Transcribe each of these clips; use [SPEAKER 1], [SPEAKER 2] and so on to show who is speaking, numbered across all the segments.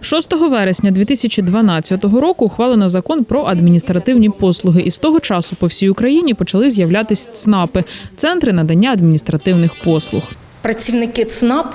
[SPEAKER 1] 6 вересня 2012 року ухвалено закон про адміністративні послуги, і з того часу по всій Україні почали з'являтись ЦНАПи – центри надання адміністративних послуг.
[SPEAKER 2] Працівники ЦНАП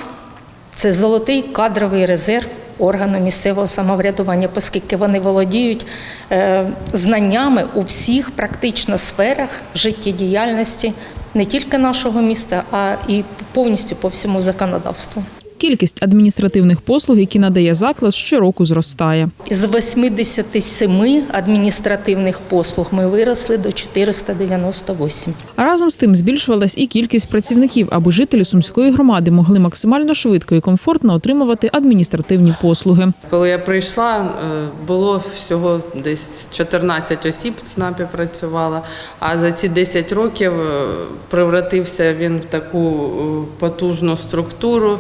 [SPEAKER 2] це золотий кадровий резерв органу місцевого самоврядування, оскільки вони володіють е, знаннями у всіх практично сферах життєдіяльності не тільки нашого міста, а і повністю по всьому законодавству.
[SPEAKER 1] Кількість адміністративних послуг, які надає заклад, щороку зростає.
[SPEAKER 2] З 87 адміністративних послуг ми виросли до 498.
[SPEAKER 1] Разом з тим збільшувалась і кількість працівників, аби жителі сумської громади могли максимально швидко і комфортно отримувати адміністративні послуги.
[SPEAKER 3] Коли я прийшла, е, було всього десь 14 осіб в ЦНАПі працювала, а за ці 10 років е, превратився він в таку е, потужну структуру,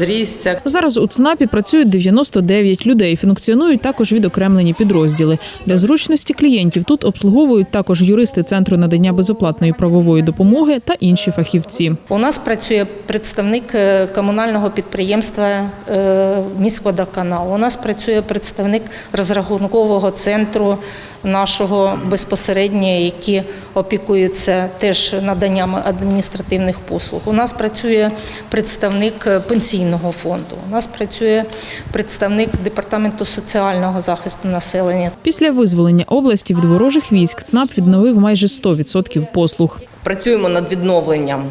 [SPEAKER 3] розрісся.
[SPEAKER 1] Зараз у ЦНАПі працюють 99 людей. Функціонують також відокремлені підрозділи. Для зручності клієнтів тут обслуговують також юристи центру надання безоплатної правової допомоги та інші фахівці.
[SPEAKER 2] У нас працює представник е, комунального підприємства е, міськводоканал. У нас працює представник розрахункового центру нашого безпосередньо, які опікуються теж наданням адміністративних послуг. У нас працює представник е, пенсійного фонду. У нас працює представник департаменту соціального захисту населення.
[SPEAKER 1] Після визволення області від ворожих військ ЦНАП відновив майже 100% послуг.
[SPEAKER 4] Працюємо над відновленням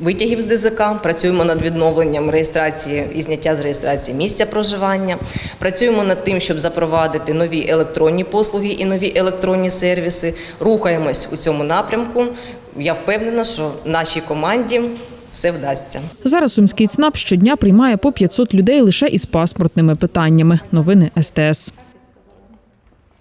[SPEAKER 4] витягів з ДЗК, працюємо над відновленням реєстрації і зняття з реєстрації місця проживання. Працюємо над тим, щоб запровадити нові електронні послуги і нові електронні сервіси. Рухаємось у цьому напрямку. Я впевнена, що нашій команді все вдасться.
[SPEAKER 1] Зараз сумський ЦНАП щодня приймає по 500 людей лише із паспортними питаннями. Новини СТС.